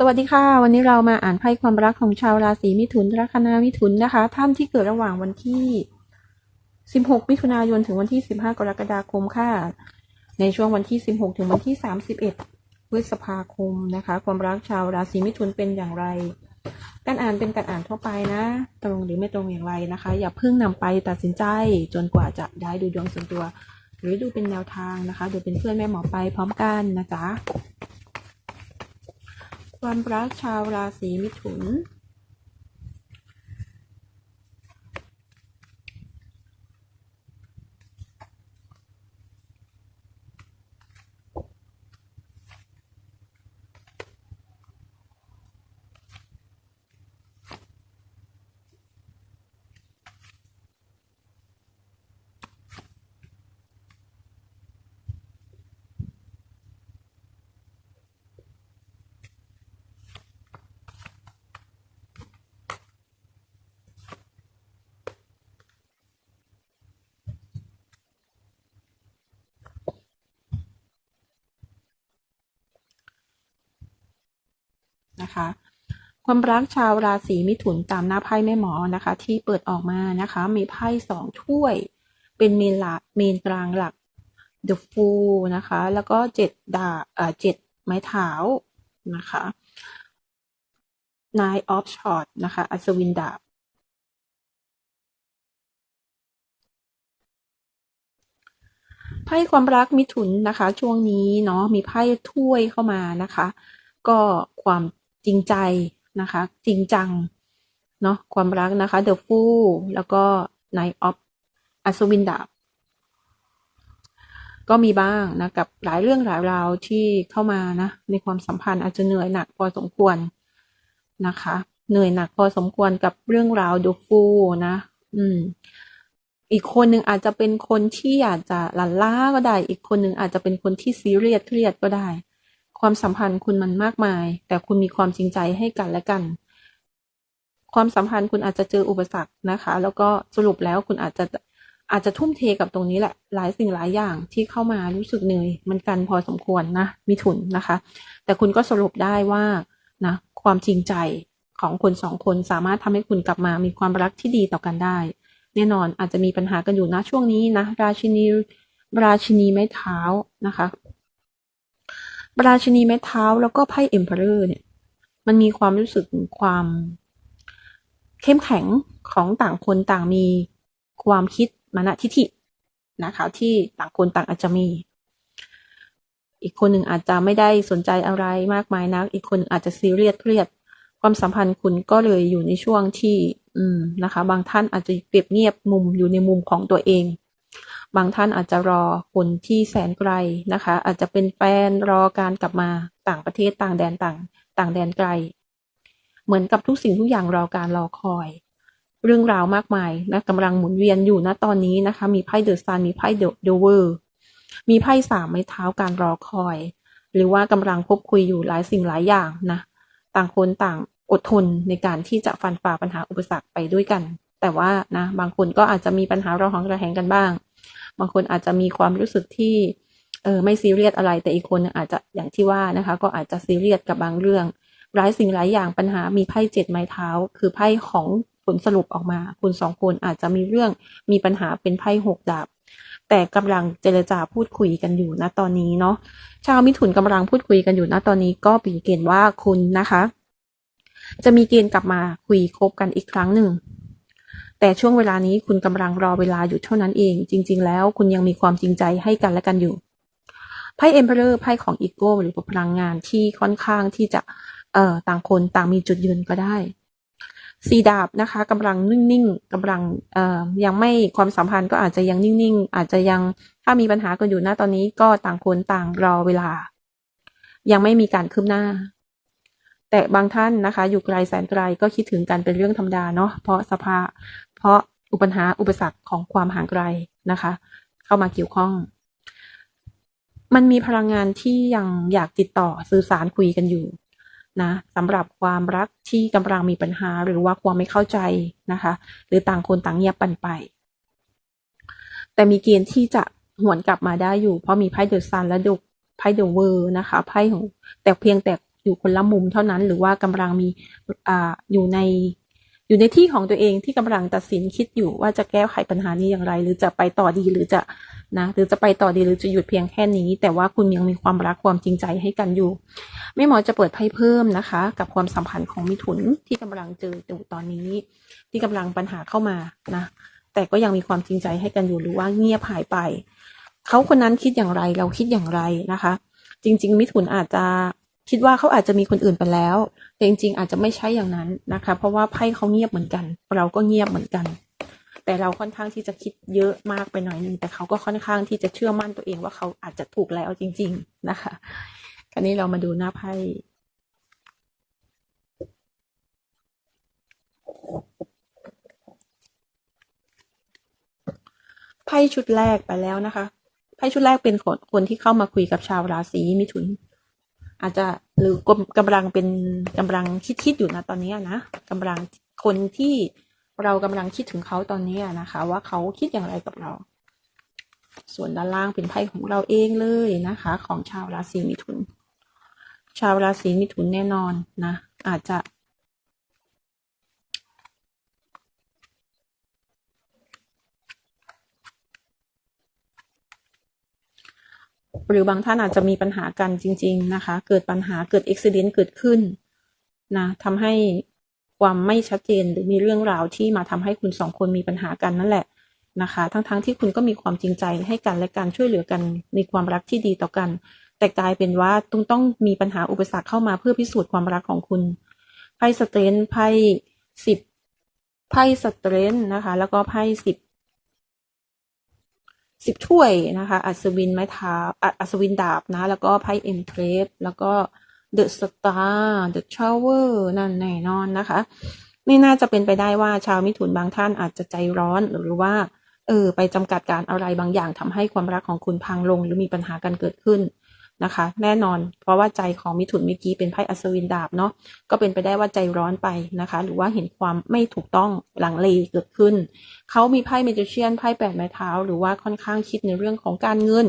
สวัสดีค่ะ วันนี้เรามาอ่านไพ่ความรักของชาวราศีมิถุนลัคนามิถุนนะคะ ท่านที่เกิดระหว่างวันที่ 16 มิถุนายนถึงวันที่ 15 กรกฎาคมค่ะ ในช่วงวันที่ 16 ถึงวันที่ 31 พฤษภาคมนะคะ ความรักชาวราศีมิถุนเป็นอย่างไร การอ่านเป็นการอ่านทั่วไปนะ ตรงหรือไม่ตรงอย่างไรนะคะ อย่าเพิ่งนำไปตัดสินใจจนกว่าจะได้ดูดวงส่วนตัว หรือดูเป็นแนวทางนะคะ ดูเป็นเพื่อนแม่หมอไปพร้อมกันนะจ๊ะ ความรักชาวราศีมิถุน นะคะ ความรักชาวราศีมิถุนตามหน้าไพ่แม่หมอนะคะ ที่เปิดออกมานะคะ มีไพ่สองถ้วย เป็นเมนหลักเมนกลางหลัก The Fool นะคะ แล้วก็เจ็ดดาเอ่อเจ็ดไม้เท้านะคะ Nine of Swords นะคะ อัศวินดาบไพ่ความรักมิถุนนะคะ ช่วงนี้เนาะมีไพ่ถ้วยเข้ามานะคะ ก็ความ จริงใจนะคะ จริงจังเนาะความรักนะคะ The Fool แล้วก็ Knight of อัศวินดาบ ก็มีบ้างนะ กับหลายเรื่องหลายราวที่เข้ามานะ ในความสัมพันธ์อาจจะเหนื่อยหนักพอสมควรนะคะ เหนื่อยหนักพอสมควรกับเรื่องราว The Fool นะ อืม อีกคนหนึ่งอาจจะเป็นคนที่อยากจะหลั่นล้าก็ได้ อีกคนหนึ่งอาจจะเป็นคนที่ซีเรียสเครียดก็ได้ ความสัมพันธ์คุณมันมากมาย แต่คุณมีความจริงใจให้กันและกัน ความสัมพันธ์คุณอาจจะเจออุปสรรคนะคะ แล้วก็สรุปแล้วคุณอาจจะอาจจะทุ่มเทกับตรงนี้แหละ หลายสิ่งหลายอย่างที่เข้ามารู้สึกเหนื่อยมันกันพอสมควรนะมิถุนนะคะ แต่คุณก็สรุปได้ว่านะความจริงใจของคนสองคนสามารถทำให้คุณกลับมามีความรักที่ดีต่อกันได้ แน่นอนอาจจะมีปัญหากันอยู่นะช่วงนี้นะ ราชินีราชินีไม้เท้านะคะ ราชินีไม้เท้าแล้วก็ไพ่เอ็มเพอเรอร์เนี่ย มันมีความรู้สึกความเข้มแข็งของต่างคนต่างมีความคิดมานะทิฐินะคะ ที่ต่างคนต่างอาจจะมี อีกคนหนึ่งอาจจะไม่ได้สนใจอะไรมากมายนัก อีกคนอาจจะซีเรียสเครียด ความสัมพันธ์คุณก็เลยอยู่ในช่วงที่ อืมนะคะ บางท่านอาจจะเก็บเงียบมุมอยู่ในมุมของตัวเอง บางท่านอาจจะรอคนที่แสนไกลนะคะ อาจจะเป็นแฟนรอการกลับมาต่างประเทศต่างแดนต่างต่างแดนไกล เหมือนกับทุกสิ่งทุกอย่างรอการรอคอย เรื่องราวมากมายนะกำลังหมุนเวียนอยู่ณตอนนี้นะคะ มีไพ่เดอะซันมีไพ่เดอะเดเวอร์มีไพ่สามไม้เท้าการรอคอย หรือว่ากำลังพบคุยอยู่หลายสิ่งหลายอย่างนะต่างคนต่างอดทนในการที่จะฟันฝ่าปัญหาอุปสรรคไปด้วยกัน แต่ว่านะบางคนก็อาจจะมีปัญหาเราของระแหงกันบ้าง บางคนอาจจะมีความรู้สึกที่เออไม่ซีเรียสอะไร แต่อีกคนอาจจะอย่างที่ว่านะคะ ก็อาจจะซีเรียสกับบางเรื่องหลายสิ่งหลายอย่างปัญหามีไพ่เจ็ดไม้เท้า คือไพ่ของผลสรุปออกมา คุณสองคนอาจจะมีเรื่องมีปัญหาเป็นไพ่หกดาบแต่กำลังเจรจาพูดคุยกันอยู่นะตอนนี้เนาะชาวมิถุนกำลังพูดคุยกันอยู่นะตอนนี้ก็ปีเกณฑ์ว่าคุณนะคะ จะมีเกณฑ์กลับมาคุยคบกันอีกครั้งหนึ่ง แต่ช่วงเวลานี้คุณกำลังรอเวลาอยู่เท่านั้นเอง จริง ๆ แล้วคุณยังมีความจริงใจให้กันและกันอยู่ไพ่เอ็มเพอเรอร์ไพ่ของอีโก้หรือพลังงานที่ค่อนข้างที่จะเอ่อต่างคนต่างมีจุดยืนก็ได้สีดาบนะคะกำลังนิ่งๆกำลังเอ่อยังไม่ความสัมพันธ์ก็อาจจะยังนิ่งๆ อาจจะยังถ้ามีปัญหากันอยู่นะตอนนี้ก็ต่างคนต่างรอเวลา ยังไม่มีการคืบหน้า แต่บางท่านนะคะ อยู่ไกลแสนไกลก็คิดถึงกันเป็นเรื่องธรรมดาเนาะเพราะสภา เพราะอุปหาอุปสรรคของความห่างไกลนะคะ เข้ามาเกี่ยวข้อง มันมีพลังงานที่ยังอยากติดต่อสื่อสารคุยกันอยู่นะสำหรับความรักที่กำลังมีปัญหาหรือว่าความไม่เข้าใจนะคะ หรือต่างคนต่างเงียบปันไป แต่มีเกณฑ์ที่จะหวนกลับมาได้อยู่ เพราะมีไพ่เดอะซันและดุไพ่เดอะเวอร์นะคะไพ่ของแต่เพียงแต่อยู่คนละมุมเท่านั้น หรือว่ากำลังมีอ่าอยู่ใน อยู่ในที่ของตัวเองที่กำลังตัดสินคิดอยู่ว่าจะแก้ไขปัญหานี้อย่างไร หรือจะไปต่อดีหรือจะนะหรือจะไปต่อดีหรือจะหยุดเพียงแค่นี้ แต่ว่าคุณยังมีความรักความจริงใจให้กันอยู่แม่หมอจะเปิดไพ่เพิ่มนะคะ กับความสัมพันธ์ของมิถุนที่กำลังเจออยู่ตอนนี้ ที่กำลังปัญหาเข้ามานะ แต่ก็ยังมีความจริงใจให้กันอยู่หรือว่าเงียบหายไปเขาคนนั้นคิดอย่างไรเราคิดอย่างไรนะคะ จริง ๆ มิถุนอาจจะ คิดว่าเขาอาจจะมีคนอื่นไปแล้ว แต่จริงๆอาจจะไม่ใช่อย่างนั้นนะคะ เพราะว่าไพ่เขาเงียบเหมือนกัน เราก็เงียบเหมือนกัน แต่เราค่อนข้างที่จะคิดเยอะมากไปหน่อยนึงแต่เขาก็ค่อนข้างที่จะเชื่อมั่นตัวเองว่าเขาอาจจะถูกแล้วจริง ๆนะคะ คราวนี้เรามาดูหน้าไพ่ไพ่ชุดแรกไปแล้วนะคะ ไพ่ชุดแรกเป็นคนคนที่เข้ามาคุยกับชาวราศีมิถุน อาจจะหรือกำลังเป็นกำลังคิดคิดอยู่นะตอนนี้นะกำลังคนที่เรากำลังคิดถึงเขาตอนนี้นะคะ ว่าเขาคิดอย่างไรกับเรา ส่วนด้านล่างเป็นไพ่ของเราเองเลยนะคะ ของชาวราศีมิถุน ชาวราศีมิถุนแน่นอนนะ อาจจะ หรือบางท่านอาจจะมีปัญหากันจริง ๆ นะคะ เกิดปัญหาเกิดอุบิเหตุเกิดขึ้นนะทำให้ความไม่ชัดเจนหรือมีเรื่องราวที่มาทำให้คุณสองคนมีปัญหากันนั่นแหละนะคะ ทั้งๆทที่คุณก็มีความจริงใจให้กันและการช่วยเหลือกันมีความรักที่ดีต่อกัน แต่กลายเป็นว่าต้องต้องมีปัญหาอุปสรรคเข้ามาเพื่อพิสูจน์ความรักของคุณไพ่สเตรนไพ่สิบไพ่สเตรนนะคะ แล้วก็ไพ่สิบ สิบถ้วยนะคะ อัศวินไม้เท้าอ,อัศวินดาบนะ แล้วก็ไพ่เอ็มเทรสแล้วก็เดอะสตาร์เดอะชาวเวอร์นั่นแน่นอนนะคะ ไม่น่าจะเป็นไปได้ว่าชาวมิถุนบางท่านอาจจะใจร้อนหรือว่า เออ ไปจำกัดการอะไรบางอย่างทำให้ความรักของคุณพังลง หรือมีปัญหากันเกิดขึ้น นะคะ แน่นอน เพราะว่าใจของมิถุนเมื่อกี้เป็นไพ่อัศวินดาบเนาะก็เป็นไปได้ว่าใจร้อนไปนะคะ หรือว่าเห็นความไม่ถูกต้องหลังเลเกิดขึ้น เขามีไพ่เมจิเชียนไพ่แปดไม้เท้า หรือว่าค่อนข้างคิดในเรื่องของการเงิน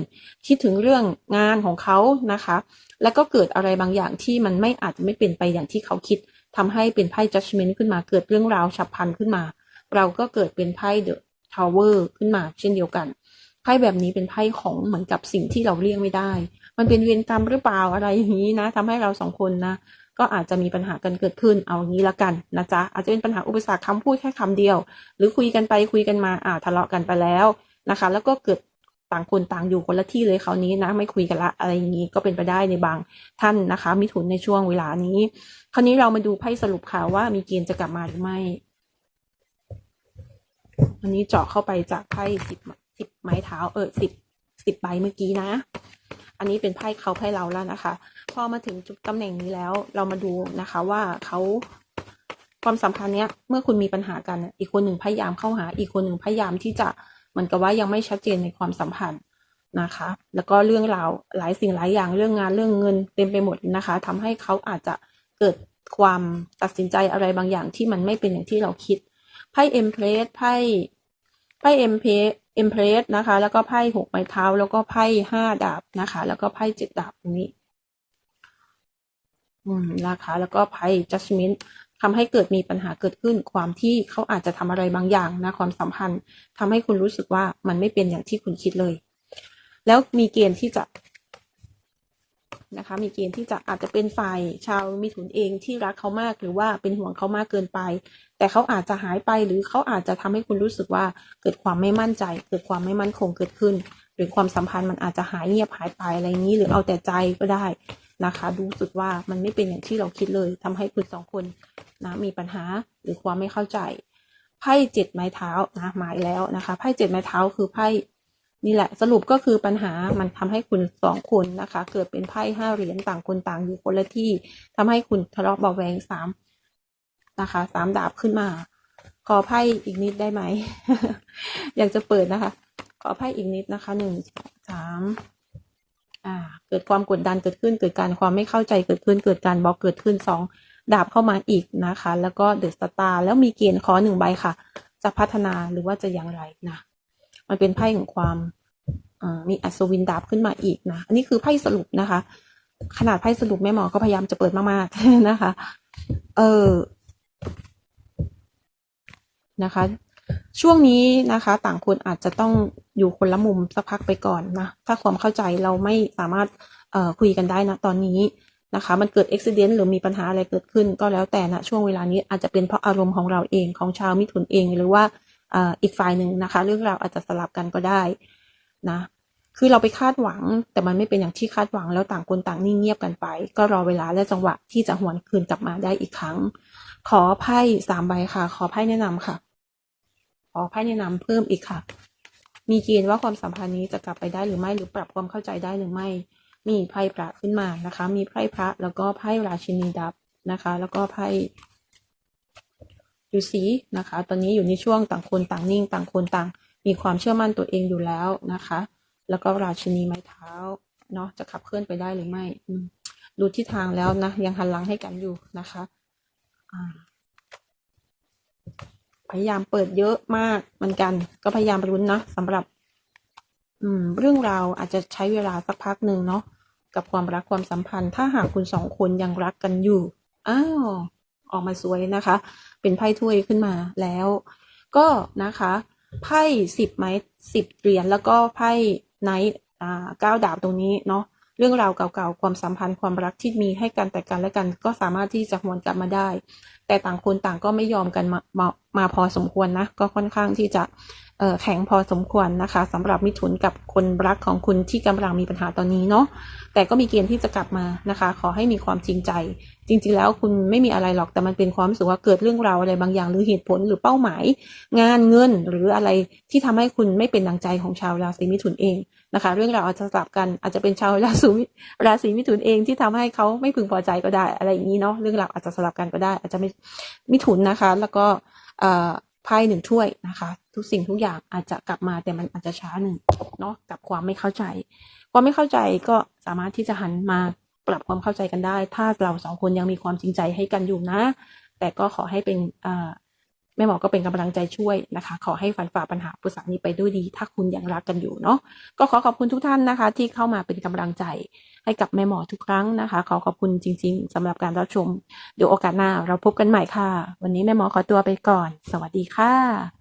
คิดถึงเรื่องงานของเขานะคะ แล้วก็เกิดอะไรบางอย่างที่มันไม่อาจจะไม่เป็นไปอย่างที่เขาคิดทำให้เป็นไพ่ judgment ขึ้นมาเกิดเรื่องราวฉับพลันขึ้นมา เราก็เกิดเป็นไพ่ the tower ขึ้นมาเช่นเดียวกัน ไพ่แบบนี้เป็นไพ่ของเหมือนกับสิ่งที่เราเลี่ยงไม่ได้ มันเป็นเวรกรรมหรือเปล่าอะไรอย่างนี้นะทำให้เราสองคนนะ ก็อาจจะมีปัญหากันเกิดขึ้น เอางี้ละกันนะจ๊ะ อาจจะเป็นปัญหาอุปสรรคคำพูดแค่คำเดียว หรือคุยกันไปคุยกันมาอ่าทะเลาะกันไปแล้วนะคะ แล้วก็เกิดต่างคนต่างอยู่คนละที่เลยคราวนี้นะ ไม่คุยกันละอะไรอย่างนี้ก็เป็นไปได้ในบางท่านนะคะ มิถุนในช่วงเวลานี้ คราวนี้เรามาดูไพ่สรุปค่ะว่ามีเกณฑ์จะกลับมาหรือไม่อันนี้เจาะเข้าไปจากไพ่สิบ สิบไม้เท้าเออสิบสิบใบเมื่อกี้นะ อันนี้เป็นไพ่เขาไพ่เราแล้วนะคะ พอมาถึงจุดตำแหน่งนี้แล้วเรามาดูนะคะว่าเขาความสัมพันธ์เนี้ยเมื่อคุณมีปัญหากันอีกคนหนึ่งพยายามเข้าหา อีกคนหนึ่งพยายามที่จะเหมือนกับว่ายังไม่ชัดเจนในความสัมพันธ์นะคะ แล้วก็เรื่องราวหลายสิ่งหลายอย่างเรื่องงานเรื่องเงินเต็มไปหมดนะคะทำให้เขาอาจจะเกิดความตัดสินใจอะไรบางอย่างที่มันไม่เป็นอย่างที่เราคิดไพ่เอ็มเพรสไพ่ไพ่เอ็มเพรส เอ็มเพรสนะคะ แล้วก็ไพ่หกไม้เท้า แล้วก็ไพ่ห้าดาบนะคะ แล้วก็ไพ่เจ็ดดาบตรงนี้อืมนะคะแล้วก็ไพ่จัสมินทำให้เกิดมีปัญหาเกิดขึ้น ความที่เขาอาจจะทำอะไรบางอย่างนะความสัมพันธ์ทำให้คุณรู้สึกว่ามันไม่เป็นอย่างที่คุณคิดเลย แล้วมีเกณฑ์ที่จะ นะคะ มีเกณฑ์ที่จะอาจจะเป็นฝ่ายชาวมิถุนเองที่รักเขามากหรือว่าเป็นห่วงเขามากเกินไป แต่เขาอาจจะหายไปหรือเขาอาจจะทำให้คุณรู้สึกว่าเกิดความไม่มั่นใจ เกิดความไม่มั่นคงเกิดขึ้น หรือความสัมพันธ์มันอาจจะหายเงียบหายไปอะไรนี้ หรือเอาแต่ใจก็ได้นะคะรู้สึกว่ามันไม่เป็นอย่างที่เราคิดเลยทำให้คุณสองคนนะมีปัญหาหรือความไม่เข้าใจไพ่เจ็ดไม้เท้านะหมายแล้วนะคะไพ่เจ็ดไม้เท้าคือไพ่ นี่แหละสรุปก็คือปัญหามันทำให้คุณสองคนนะคะ เกิดเป็นไพ่ห้าเหรียญต่างคนต่างอยู่คนละที่ทำให้คุณทะเลาะเบาแวงสามนะคะสามดาบขึ้นมา ขอไพ่อีกนิดได้ไหม อยากจะเปิดนะคะ ขอไพ่อีกนิดนะคะหนึ่งสามอ่า เกิดความกดดันเกิดขึ้นเกิดการความไม่เข้าใจเกิดขึ้น เกิดการบล็อกเกิดขึ้นสองดาบเข้ามาอีกนะคะ แล้วก็เดอะสตาร์แล้วมีเกณฑ์ขอหนึ่งใบค่ะ จะพัฒนาหรือว่าจะอย่างไรนะ มันเป็นไพ่ของความมีอัศวินดาบขึ้นมาอีกนะอันนี้คือไพ่สรุปนะคะ ขนาดไพ่สรุปแม่หมอก็พยายามจะเปิดมากๆนะคะ เออนะคะ ช่วงนี้นะคะ ต่างคนอาจจะต้องอยู่คนละมุมสักพักไปก่อนนะถ้าความเข้าใจเราไม่สามารถเอ่อคุยกันได้นะตอนนี้นะคะ มันเกิดอุบิเหตุหรือมีปัญหาอะไรเกิดขึ้น ก็แล้วแต่นะช่วงเวลานี้อาจจะเป็นเพราะอารมณ์ของเราเองของชาวมิถุนเองหรือว่า อีกฝ่ายหนึ่งนะคะ เรื่องราวอาจจะสลับกันก็ได้นะ คือเราไปคาดหวัง แต่มันไม่เป็นอย่างที่คาดหวังแล้วต่างคนต่างนิ่งเงียบกันไป ก็รอเวลาและจังหวะที่จะหวนคืนกลับมาได้อีกครั้ง ขอไพ่สามใบค่ะ ขอไพ่แนะนำค่ะ ขอไพ่แนะนำเพิ่มอีกค่ะ มีเกณฑ์ว่าความสัมพันธ์นี้จะกลับไปได้หรือไม่หรือปรับความเข้าใจได้หรือไม่ มีไพ่พระขึ้นมานะคะ มีไพ่พระแล้วก็ไพ่ราชินีดับนะคะ แล้วก็ไพ่ ฤาษีนะคะ ตอนนี้อยู่ในช่วงต่างคนต่างนิ่ง ต่างคนต่าง มีความเชื่อมั่นตัวเองอยู่แล้วนะคะ แล้วก็ราชินีไม้เท้าเนาะจะขับเคลื่อนไปได้หรือไม่ ดูทิศทางแล้วนะ ยังหันหลังให้กันอยู่นะคะพยายามเปิดเยอะมากเหมือนกัน ก็พยายามรุ้นนะสำหรับ อืม เรื่องราวอาจจะใช้เวลาสักพักหนึ่งเนาะกับความรักความสัมพันธ์ ถ้าหากคุณสองคนยังรักกันอยู่อ้าว ออกมาสวยนะคะ เป็นไพ่ถ้วยขึ้นมาแล้ว ก็นะคะไพ่สิบไม้สิบเหรียญแล้วก็ไพ่ไนท์อ่าเก้าดาบตรงนี้เนาะเรื่องราวเก่าๆ ความสัมพันธ์ความรักที่มีให้กันแต่กันและกัน ก็สามารถที่จะหวนกลับมาได้ แต่ต่างคนต่างก็ไม่ยอมกันมามามาพอสมควรนะ ก็ค่อนข้างที่จะ แข็งพอสมควรนะคะสำหรับมิถุนกับคนรักของคุณที่กำลังมีปัญหาตอนนี้เนาะแต่ก็มีเกณฑ์ที่จะกลับมานะคะ ขอให้มีความจริงใจ จริง ๆ แล้วคุณไม่มีอะไรหรอกแต่มันเป็นความรู้สึกว่าเกิดเรื่องราวอะไรบางอย่างหรือเหตุผลหรือเป้าหมาย งานเงินหรืออะไรที่ทำให้คุณไม่เป็นดังใจของชาวราศีมิถุนเองนะคะ เรื่องราวอาจจะสลับกันอาจจะเป็นชาวราศีราศีมิถุนเองที่ทำให้เขาไม่พึงพอใจก็ได้อะไรอย่างนี้เนาะเรื่องราวอาจจะสลับกันก็ได้ อาจจะไม่มิถุนนะคะ แล้วก็ ไพ่หนึ่งถ้วยนะคะ ทุกสิ่งทุกอย่างอาจจะกลับมาแต่มันอาจจะช้าหนึ่งเนาะกับความไม่เข้าใจ ความไม่เข้าใจก็สามารถที่จะหันมาปรับความเข้าใจกันได้ ถ้าเราสองคนยังมีความจริงใจให้กันอยู่นะ แต่ก็ขอให้เป็นอ่า ม่หมอก็เป็นกำลังใจช่วยนะคะ ขอให้ฟันฝ่าปัญหาอุปสรรคนี้ไปด้วยดี ถ้าคุณยังรักกันอยู่เนาะก็ขอขอบคุณทุกท่านนะคะ ที่เข้ามาเป็นกำลังใจให้กับแม่หมอทุกครั้งนะคะ ขอขอบคุณจริง ๆสำหรับการรับชม เดี๋ยวโอกาสหน้าเราพบกันใหม่ค่ะ วันนี้แม่หมอขอตัวไปก่อน สวัสดีค่ะ